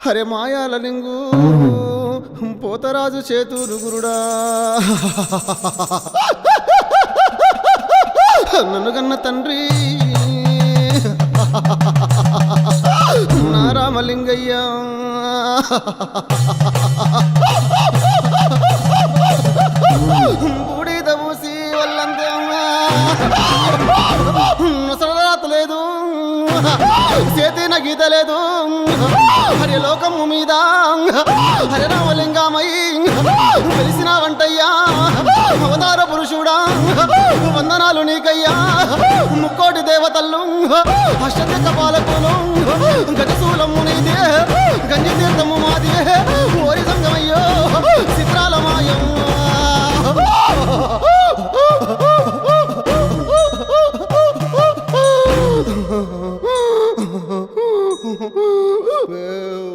హరే మాయాల లింగు పోతరాజు చేతులు గురుడా. నన్ను కన్న తండ్రి. నా రామలింగయ్యా. బూడిద పూసి వాళ్ళంతా ముసలరాత లేదు. చేతిన గీత లేదు హరి లోకము మీద. హరి రామలింగమై. వెలిసిన వంటయ్యా అవతార పురుషుడా. వందనాలు నీకయ్యా. ముక్కోటి దేవతలు. అష్టచక్క పాలకులు గజశూలము నీదే. గంజి తీర్థము మాదే. well.